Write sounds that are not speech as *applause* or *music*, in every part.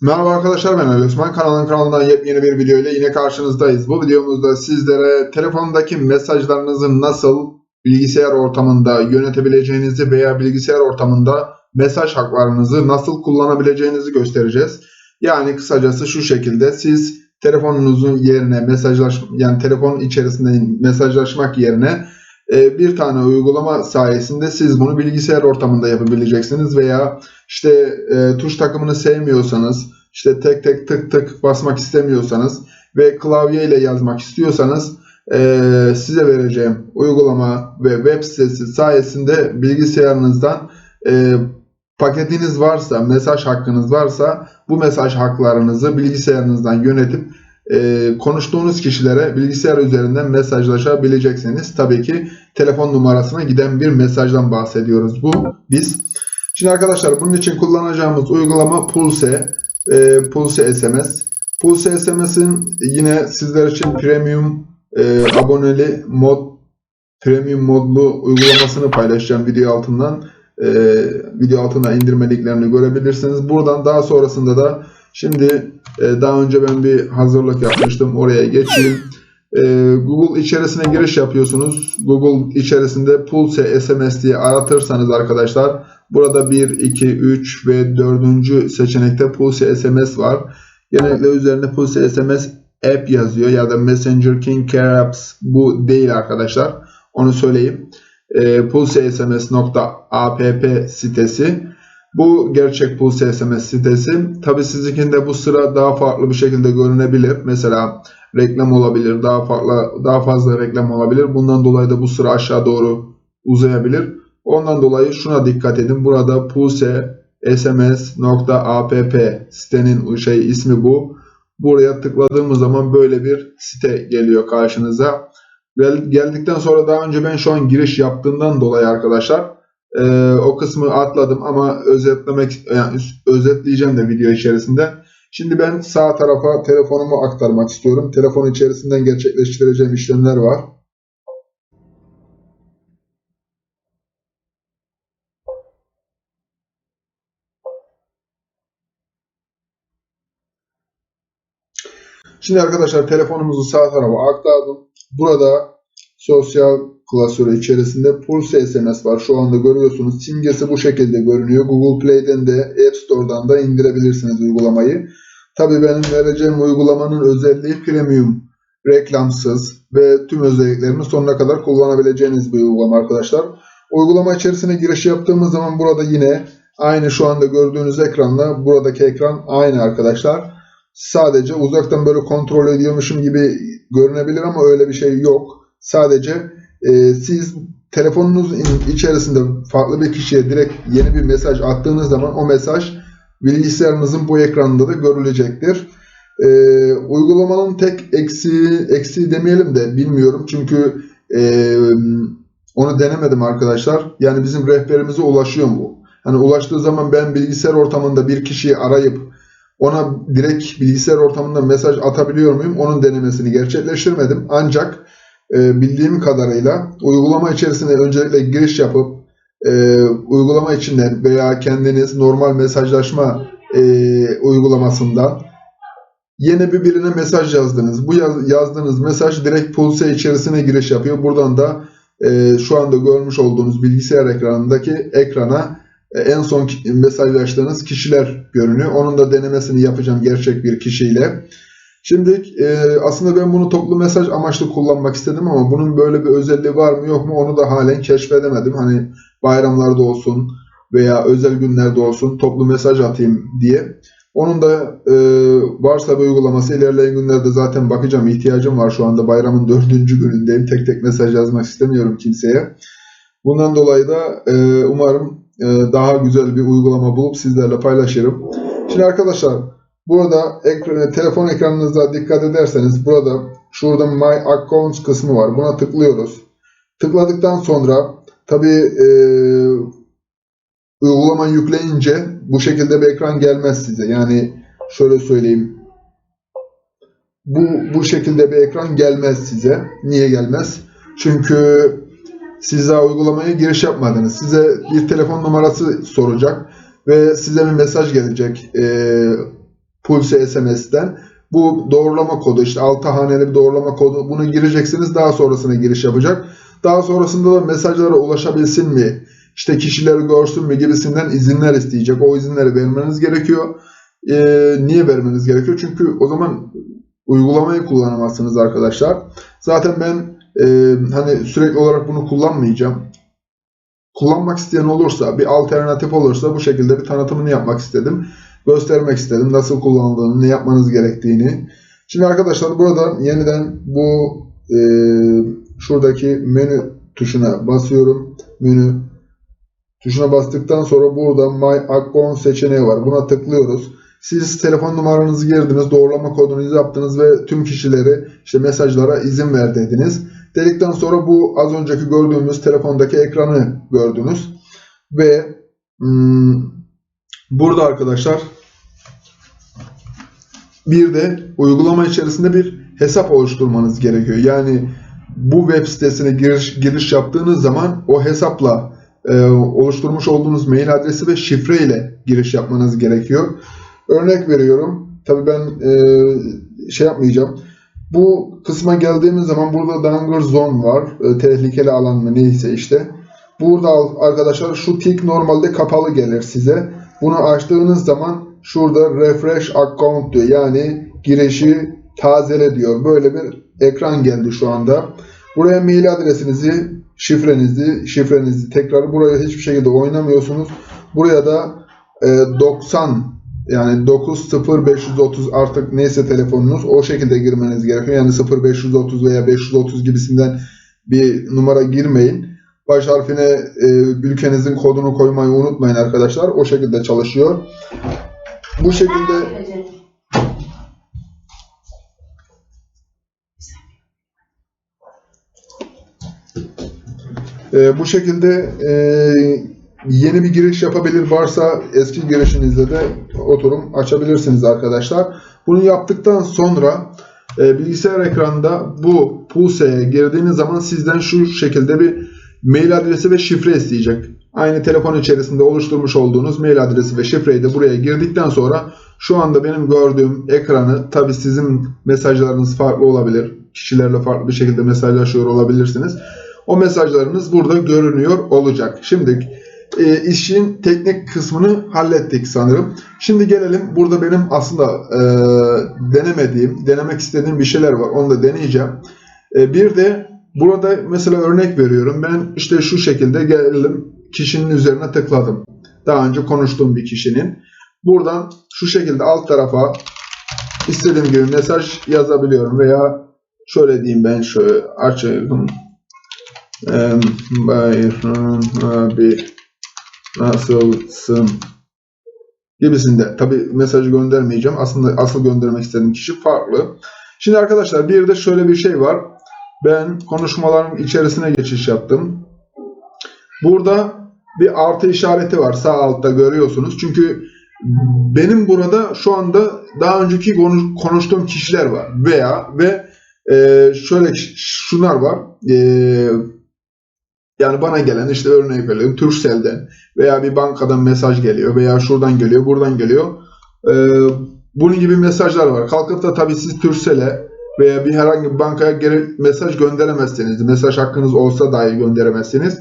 Merhaba arkadaşlar ben Ali Osman. Kanalın kanalından yepyeni bir video ile yine karşınızdayız. Bu videomuzda sizlere telefondaki mesajlarınızı nasıl bilgisayar ortamında yönetebileceğinizi veya bilgisayar ortamında mesaj haklarınızı nasıl kullanabileceğinizi göstereceğiz. Yani kısacası şu şekilde siz telefonunuzun yerine mesajlaş yani telefon içerisinde mesajlaşmak yerine bir tane uygulama sayesinde siz bunu bilgisayar ortamında yapabileceksiniz veya işte e, tuş takımını sevmiyorsanız, işte tek tek tık tık basmak istemiyorsanız ve klavye ile yazmak istiyorsanız e, size vereceğim uygulama ve web sitesi sayesinde bilgisayarınızdan e, paketiniz varsa, mesaj hakkınız varsa bu mesaj haklarınızı bilgisayarınızdan yönetip e, konuştuğunuz kişilere bilgisayar üzerinden mesajlaşabileceksiniz. Tabii ki telefon numarasına giden bir mesajdan bahsediyoruz bu biz. Şimdi arkadaşlar bunun için kullanacağımız uygulama Pulse, e, Pulse SMS. Pulse SMS'in yine sizler için premium e, aboneli mod premium modlu uygulamasını paylaşacağım video altından. E, video altına indirme linklerini görebilirsiniz. Buradan daha sonrasında da şimdi e, daha önce ben bir hazırlık yapmıştım. Oraya geçeyim. E, Google içerisine giriş yapıyorsunuz. Google içerisinde Pulse SMS diye aratırsanız arkadaşlar burada 1, 2, 3 ve 4. seçenekte Pulse SMS var. Genellikle üzerinde Pulse SMS app yazıyor ya da Messenger King Care Apps bu değil arkadaşlar. Onu söyleyeyim. E, pulsesms.app sitesi. Bu gerçek Pulse SMS sitesi. Tabi sizinkinde bu sıra daha farklı bir şekilde görünebilir. Mesela reklam olabilir, daha farklı daha fazla reklam olabilir. Bundan dolayı da bu sıra aşağı doğru uzayabilir. Ondan dolayı şuna dikkat edin. Burada pulse sms.app sitenin şey ismi bu. Buraya tıkladığımız zaman böyle bir site geliyor karşınıza. Geldikten sonra daha önce ben şu an giriş yaptığımdan dolayı arkadaşlar e, o kısmı atladım ama özetlemek yani özetleyeceğim de video içerisinde. Şimdi ben sağ tarafa telefonumu aktarmak istiyorum. Telefon içerisinden gerçekleştireceğim işlemler var. Şimdi arkadaşlar telefonumuzu sağ tarafa aktardım. Burada sosyal klasörü içerisinde Pulse SMS var. Şu anda görüyorsunuz. Simgesi bu şekilde görünüyor. Google Play'den de App Store'dan da indirebilirsiniz uygulamayı. Tabii benim vereceğim uygulamanın özelliği premium, reklamsız ve tüm özelliklerini sonuna kadar kullanabileceğiniz bir uygulama arkadaşlar. Uygulama içerisine giriş yaptığımız zaman burada yine aynı şu anda gördüğünüz ekranla buradaki ekran aynı arkadaşlar. Sadece uzaktan böyle kontrol ediyormuşum gibi görünebilir ama öyle bir şey yok. Sadece e, siz telefonunuz içerisinde farklı bir kişiye direkt yeni bir mesaj attığınız zaman o mesaj bilgisayarınızın bu ekranında da görülecektir. E, uygulamanın tek eksiği, eksiği demeyelim de bilmiyorum çünkü e, onu denemedim arkadaşlar. Yani bizim rehberimize ulaşıyor mu? Hani ulaştığı zaman ben bilgisayar ortamında bir kişiyi arayıp ona direkt bilgisayar ortamında mesaj atabiliyor muyum? Onun denemesini gerçekleştirmedim. Ancak e, bildiğim kadarıyla uygulama içerisinde öncelikle giriş yapıp e, uygulama içinden veya kendiniz normal mesajlaşma e, uygulamasından yeni bir birine mesaj yazdınız. Bu yaz, yazdığınız mesaj direkt Pulse içerisine giriş yapıyor. Buradan da e, şu anda görmüş olduğunuz bilgisayar ekranındaki ekrana e, en son mesajlaştığınız kişiler görünüyor. Onun da denemesini yapacağım gerçek bir kişiyle. Şimdi e, aslında ben bunu toplu mesaj amaçlı kullanmak istedim ama bunun böyle bir özelliği var mı yok mu onu da halen keşfedemedim. Hani bayramlarda olsun veya özel günlerde olsun toplu mesaj atayım diye. Onun da e, varsa bir uygulaması ilerleyen günlerde zaten bakacağım. ihtiyacım var şu anda bayramın dördüncü günündeyim. Tek tek mesaj yazmak istemiyorum kimseye. Bundan dolayı da e, umarım e, daha güzel bir uygulama bulup sizlerle paylaşırım. Şimdi arkadaşlar Burada ekran, telefon ekranınıza dikkat ederseniz burada şurada My Accounts kısmı var. Buna tıklıyoruz. Tıkladıktan sonra tabi e, uygulamayı yükleyince bu şekilde bir ekran gelmez size. Yani şöyle söyleyeyim. Bu, bu şekilde bir ekran gelmez size. Niye gelmez? Çünkü siz daha uygulamaya giriş yapmadınız. Size bir telefon numarası soracak ve size bir mesaj gelecek. Ee, Pulse SMS'ten bu doğrulama kodu işte 6 haneli bir doğrulama kodu bunu gireceksiniz daha sonrasına giriş yapacak. Daha sonrasında da mesajlara ulaşabilsin mi? işte kişileri görsün mü gibisinden izinler isteyecek. O izinleri vermeniz gerekiyor. Ee, niye vermeniz gerekiyor? Çünkü o zaman uygulamayı kullanamazsınız arkadaşlar. Zaten ben e, hani sürekli olarak bunu kullanmayacağım. Kullanmak isteyen olursa, bir alternatif olursa bu şekilde bir tanıtımını yapmak istedim. Göstermek istedim nasıl kullanıldığını, ne yapmanız gerektiğini. Şimdi arkadaşlar burada yeniden bu e, şuradaki menü tuşuna basıyorum. Menü tuşuna bastıktan sonra burada My Account seçeneği var. Buna tıklıyoruz. Siz telefon numaranızı girdiniz, doğrulama kodunuzu yaptınız ve tüm kişileri işte mesajlara izin ver. Dedikten sonra bu az önceki gördüğümüz telefondaki ekranı gördünüz. Ve hmm, burada arkadaşlar bir de uygulama içerisinde bir hesap oluşturmanız gerekiyor. Yani bu web sitesine giriş, giriş yaptığınız zaman o hesapla e, oluşturmuş olduğunuz mail adresi ve şifre ile giriş yapmanız gerekiyor. Örnek veriyorum. Tabi ben e, şey yapmayacağım. Bu kısma geldiğimiz zaman burada danger zone var. E, tehlikeli alan mı neyse işte. Burada arkadaşlar şu tik normalde kapalı gelir size. Bunu açtığınız zaman şurada refresh account diyor. Yani girişi tazele diyor. Böyle bir ekran geldi şu anda. Buraya mail adresinizi, şifrenizi, şifrenizi tekrar buraya hiçbir şekilde oynamıyorsunuz. Buraya da e, 90 yani 90530 artık neyse telefonunuz o şekilde girmeniz gerekiyor. Yani 0530 veya 530 gibisinden bir numara girmeyin. Baş harfine e, ülkenizin kodunu koymayı unutmayın arkadaşlar. O şekilde çalışıyor. Bu şekilde e, bu şekilde e, yeni bir giriş yapabilir varsa eski girişinizde de oturum açabilirsiniz arkadaşlar. Bunu yaptıktan sonra e, bilgisayar ekranında bu Pulse'ye girdiğiniz zaman sizden şu şekilde bir mail adresi ve şifre isteyecek. Aynı telefon içerisinde oluşturmuş olduğunuz mail adresi ve şifreyi de buraya girdikten sonra şu anda benim gördüğüm ekranı tabi sizin mesajlarınız farklı olabilir. Kişilerle farklı bir şekilde mesajlaşıyor olabilirsiniz. O mesajlarınız burada görünüyor olacak. Şimdi e, işin teknik kısmını hallettik sanırım. Şimdi gelelim burada benim aslında e, denemediğim, denemek istediğim bir şeyler var. Onu da deneyeceğim. E, bir de burada mesela örnek veriyorum. Ben işte şu şekilde geldim kişinin üzerine tıkladım. Daha önce konuştuğum bir kişinin. Buradan şu şekilde alt tarafa istediğim gibi mesaj yazabiliyorum veya şöyle diyeyim ben şöyle açayım. Bayram abi nasılsın gibisinde. Tabi mesajı göndermeyeceğim. Aslında asıl göndermek istediğim kişi farklı. Şimdi arkadaşlar bir de şöyle bir şey var. Ben konuşmaların içerisine geçiş yaptım. Burada bir artı işareti var. Sağ altta görüyorsunuz. Çünkü benim burada şu anda daha önceki konuştuğum kişiler var. Veya ve e, şöyle şunlar var. E, yani bana gelen işte örnek veriyorum Turkcell'den veya bir bankadan mesaj geliyor veya şuradan geliyor buradan geliyor. Ee, bunun gibi mesajlar var. Kalkıp da tabii siz Turkcell'e veya bir herhangi bir bankaya geri mesaj gönderemezsiniz. Mesaj hakkınız olsa dahi gönderemezsiniz.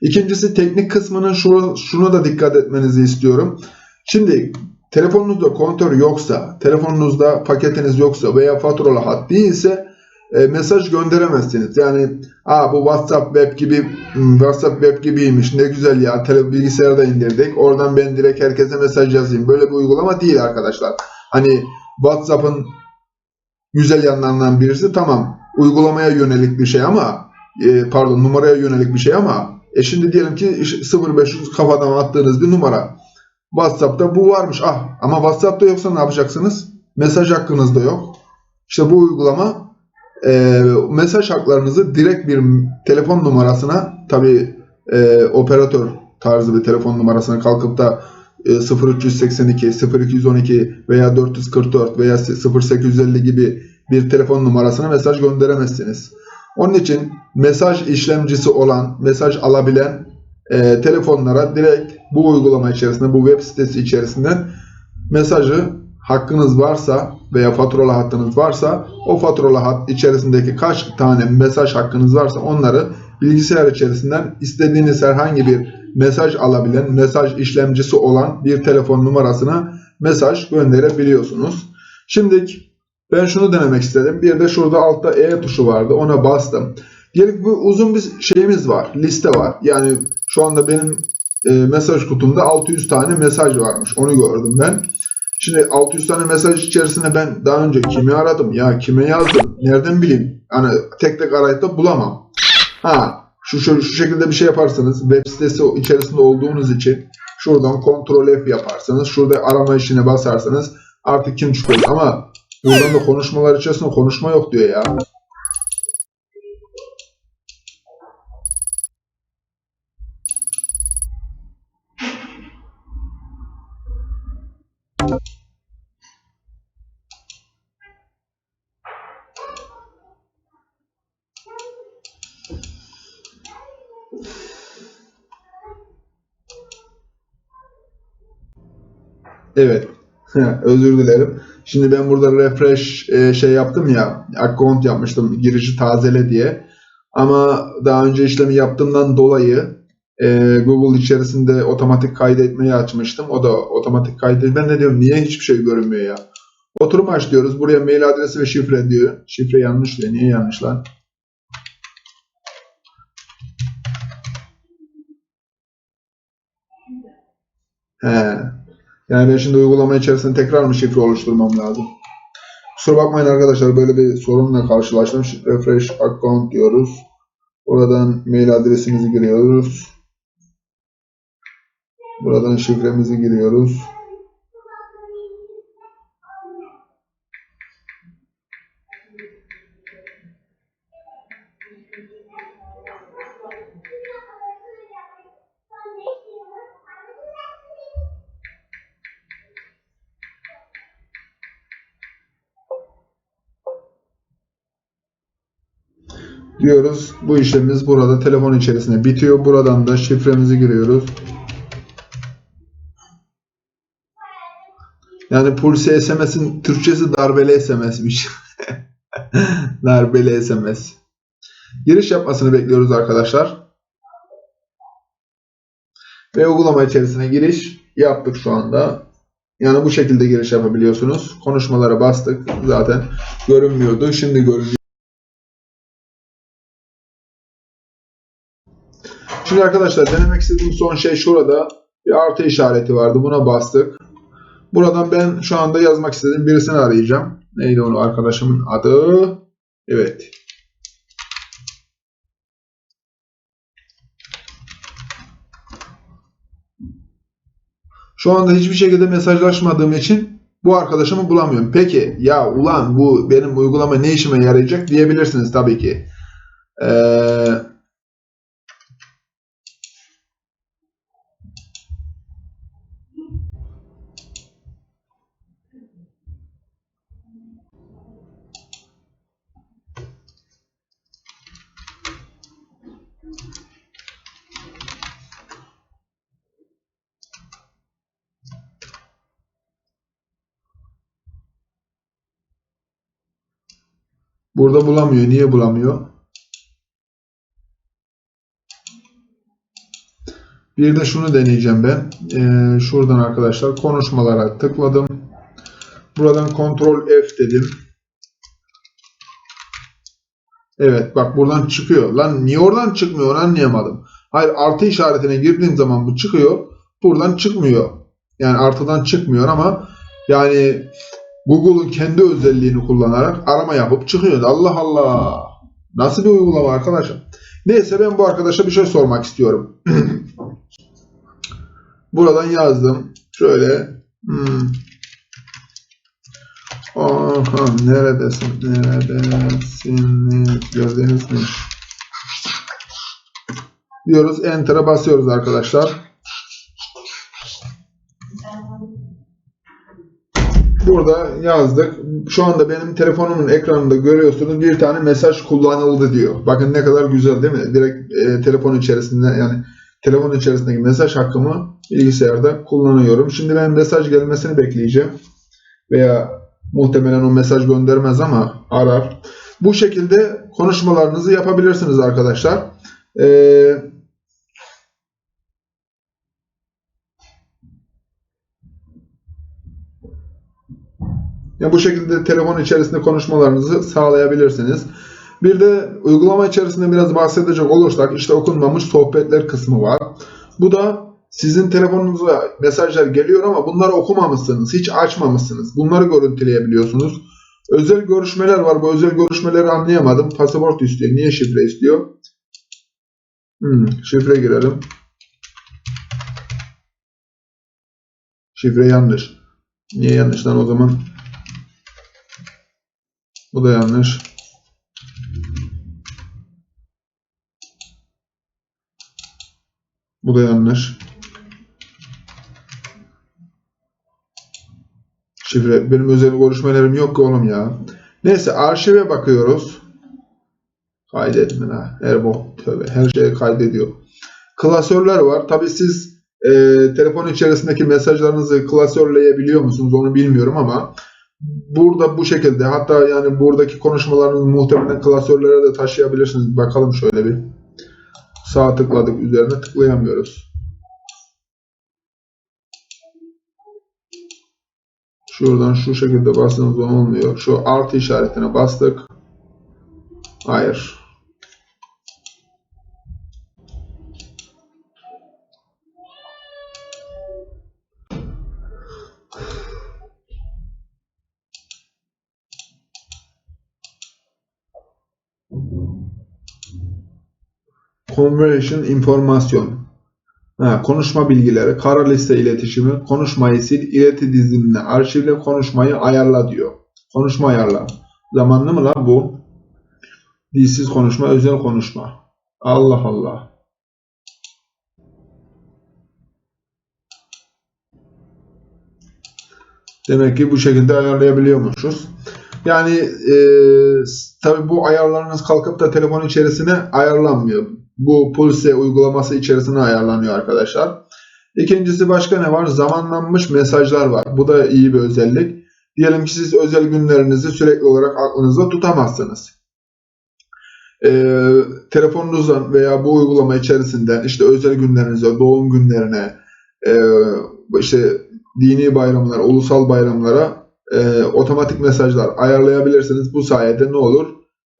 İkincisi teknik kısmının şu, şuna da dikkat etmenizi istiyorum. Şimdi telefonunuzda kontör yoksa, telefonunuzda paketiniz yoksa veya faturalı hat değilse e, mesaj gönderemezsiniz. Yani Aa, bu WhatsApp web gibi hmm, WhatsApp web gibiymiş ne güzel ya tele bilgisayarda indirdik oradan ben direkt herkese mesaj yazayım. Böyle bir uygulama değil arkadaşlar. Hani WhatsApp'ın güzel yanlarından birisi tamam uygulamaya yönelik bir şey ama e, pardon numaraya yönelik bir şey ama e şimdi diyelim ki 0500 kafadan attığınız bir numara. WhatsApp'ta bu varmış. Ah ama WhatsApp'ta yoksa ne yapacaksınız? Mesaj hakkınız da yok. İşte bu uygulama e, mesaj haklarınızı direkt bir telefon numarasına tabi e, operatör tarzı bir telefon numarasına kalkıp da e, 0382, 0212 veya 444 veya 0850 gibi bir telefon numarasına mesaj gönderemezsiniz. Onun için mesaj işlemcisi olan, mesaj alabilen e, telefonlara direkt bu uygulama içerisinde, bu web sitesi içerisinden mesajı hakkınız varsa veya faturalı hattınız varsa o faturalı hat içerisindeki kaç tane mesaj hakkınız varsa onları bilgisayar içerisinden istediğiniz herhangi bir mesaj alabilen, mesaj işlemcisi olan bir telefon numarasına mesaj gönderebiliyorsunuz. Şimdi ben şunu denemek istedim. Bir de şurada altta E tuşu vardı. Ona bastım. Diyelim bu uzun bir şeyimiz var. Liste var. Yani şu anda benim e, mesaj kutumda 600 tane mesaj varmış. Onu gördüm ben. Şimdi 600 tane mesaj içerisinde ben daha önce kimi aradım ya kime yazdım nereden bileyim hani tek tek arayıp da bulamam. Ha şu, şu, şu şekilde bir şey yaparsanız web sitesi içerisinde olduğunuz için şuradan kontrol F yaparsanız şurada arama işine basarsanız artık kim çıkıyor ama buradan da konuşmalar içerisinde konuşma yok diyor ya. Evet. *laughs* Özür dilerim. Şimdi ben burada refresh e, şey yaptım ya, account yapmıştım girişi tazele diye. Ama daha önce işlemi yaptığımdan dolayı e, Google içerisinde otomatik kaydetmeyi açmıştım. O da otomatik kaydet. Ben de diyorum niye hiçbir şey görünmüyor ya? Oturum aç diyoruz. Buraya mail adresi ve şifre diyor. Şifre yanlış diyor. Niye yanlış lan? He. Yani ben şimdi uygulama içerisinde tekrar mı şifre oluşturmam lazım? Kusura bakmayın arkadaşlar böyle bir sorunla karşılaştım. Refresh account diyoruz. Buradan mail adresimizi giriyoruz. Buradan şifremizi giriyoruz. Diyoruz. Bu işlemimiz burada telefon içerisinde bitiyor. Buradan da şifremizi giriyoruz. Yani Pulse SMS'in Türkçesi darbeli SMS'miş. *laughs* darbeli SMS. Giriş yapmasını bekliyoruz arkadaşlar. Ve uygulama içerisine giriş yaptık şu anda. Yani bu şekilde giriş yapabiliyorsunuz. Konuşmalara bastık. Zaten görünmüyordu. Şimdi görünüyor. Şimdi arkadaşlar denemek istediğim son şey şurada. Bir artı işareti vardı. Buna bastık. Buradan ben şu anda yazmak istediğim birisini arayacağım. Neydi onu arkadaşımın adı? Evet. Şu anda hiçbir şekilde mesajlaşmadığım için bu arkadaşımı bulamıyorum. Peki ya ulan bu benim uygulama ne işime yarayacak diyebilirsiniz tabii ki. Eee Burada bulamıyor. Niye bulamıyor? Bir de şunu deneyeceğim ben. Ee, şuradan arkadaşlar konuşmalara tıkladım. Buradan kontrol F dedim. Evet bak buradan çıkıyor. Lan niye oradan çıkmıyor onu anlayamadım. Hayır artı işaretine girdiğim zaman bu çıkıyor. Buradan çıkmıyor. Yani artıdan çıkmıyor ama yani Google'un kendi özelliğini kullanarak arama yapıp çıkıyordu. Allah Allah. Nasıl bir uygulama arkadaşım? Neyse ben bu arkadaşa bir şey sormak istiyorum. *clears throat* Buradan yazdım. Şöyle. Hmm. Aha, neredesin? Neredesin? Gördünüz mü? Diyoruz. Enter'a basıyoruz arkadaşlar. Burada yazdık. Şu anda benim telefonumun ekranında görüyorsunuz bir tane mesaj kullanıldı diyor. Bakın ne kadar güzel değil mi? Direkt e, telefon içerisinde yani telefon içerisindeki mesaj hakkımı bilgisayarda kullanıyorum. Şimdi ben mesaj gelmesini bekleyeceğim. veya muhtemelen o mesaj göndermez ama arar. Bu şekilde konuşmalarınızı yapabilirsiniz arkadaşlar. Ee, ya bu şekilde telefon içerisinde konuşmalarınızı sağlayabilirsiniz. Bir de uygulama içerisinde biraz bahsedecek olursak işte okunmamış sohbetler kısmı var. Bu da sizin telefonunuza mesajlar geliyor ama bunları okumamışsınız, hiç açmamışsınız. Bunları görüntüleyebiliyorsunuz. Özel görüşmeler var. Bu özel görüşmeleri anlayamadım. Pasaport istiyor. Niye şifre istiyor? Hmm, şifre girelim. Şifre yanlış. Niye yanlış lan o zaman? Bu da yanlış. Bu da yanlış. Şifre. Benim özel görüşmelerim yok ki oğlum ya. Neyse arşive bakıyoruz. Kaydetme ha. Her bu tövbe. Her şeyi kaydediyor. Klasörler var. Tabi siz e, telefon içerisindeki mesajlarınızı klasörleyebiliyor musunuz onu bilmiyorum ama burada bu şekilde hatta yani buradaki konuşmalarınızı muhtemelen klasörlere de taşıyabilirsiniz. Bakalım şöyle bir. Sağ tıkladık üzerine tıklayamıyoruz. Şuradan şu şekilde bastığımız zaman olmuyor. Şu artı işaretine bastık. Hayır. Conversation informasyon. Ha, konuşma bilgileri, kara liste iletişimi, konuşmayı sil, ileti dizilimine arşivle konuşmayı ayarla diyor. Konuşma ayarla. Zamanlı mı lan bu? Dilsiz konuşma, özel konuşma. Allah Allah. Demek ki bu şekilde ayarlayabiliyormuşuz. Yani e, tabi bu ayarlarınız kalkıp da telefon içerisine ayarlanmıyor. Bu Pulse uygulaması içerisine ayarlanıyor arkadaşlar. İkincisi başka ne var? Zamanlanmış mesajlar var. Bu da iyi bir özellik. Diyelim ki siz özel günlerinizi sürekli olarak aklınızda tutamazsınız. Ee, telefonunuzdan veya bu uygulama içerisinden işte özel günlerinize, doğum günlerine, e, işte dini bayramlara, ulusal bayramlara e, otomatik mesajlar ayarlayabilirsiniz. Bu sayede ne olur?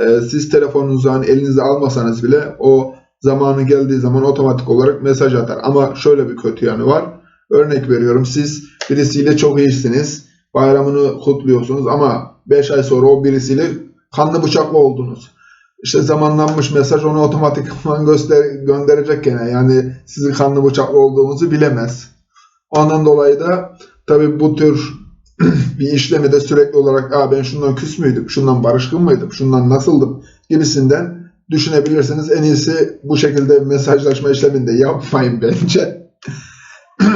E, siz telefonunuzdan elinize almasanız bile o zamanı geldiği zaman otomatik olarak mesaj atar. Ama şöyle bir kötü yanı var. Örnek veriyorum siz birisiyle çok iyisiniz. Bayramını kutluyorsunuz ama 5 ay sonra o birisiyle kanlı bıçaklı oldunuz. İşte zamanlanmış mesaj onu otomatikman *laughs* göster gönderecek gene. Yani sizin kanlı bıçaklı olduğunuzu bilemez. Ondan dolayı da tabi bu tür *clears throat* bir işlemi de sürekli olarak ben şundan küs müydüm, şundan barışkın mıydım, şundan nasıldım gibisinden düşünebilirsiniz. En iyisi bu şekilde mesajlaşma işleminde yapmayın bence. *clears throat*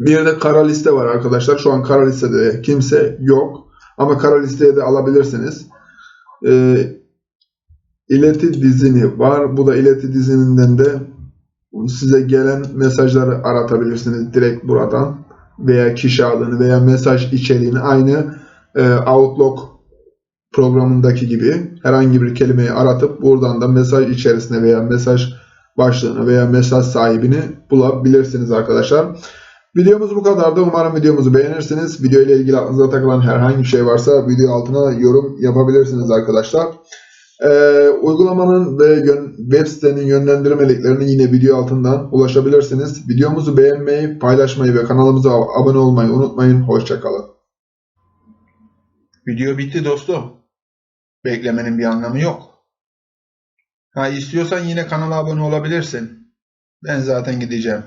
bir de kara liste var arkadaşlar. Şu an kara listede kimse yok. Ama kara listeye de alabilirsiniz. Ee, ileti dizini var. Bu da ileti dizininden de size gelen mesajları aratabilirsiniz direkt buradan veya kişi adını veya mesaj içeriğini aynı e, Outlook programındaki gibi herhangi bir kelimeyi aratıp buradan da mesaj içerisine veya mesaj başlığını veya mesaj sahibini bulabilirsiniz arkadaşlar. Videomuz bu kadardı. Umarım videomuzu beğenirsiniz. Video ile ilgili aklınıza takılan herhangi bir şey varsa video altına yorum yapabilirsiniz arkadaşlar. Ee, uygulamanın ve web sitenin yönlendirmeliklerini yine video altından ulaşabilirsiniz. Videomuzu beğenmeyi, paylaşmayı ve kanalımıza abone olmayı unutmayın. Hoşçakalın. Video bitti dostum. Beklemenin bir anlamı yok. Ha istiyorsan yine kanala abone olabilirsin. Ben zaten gideceğim.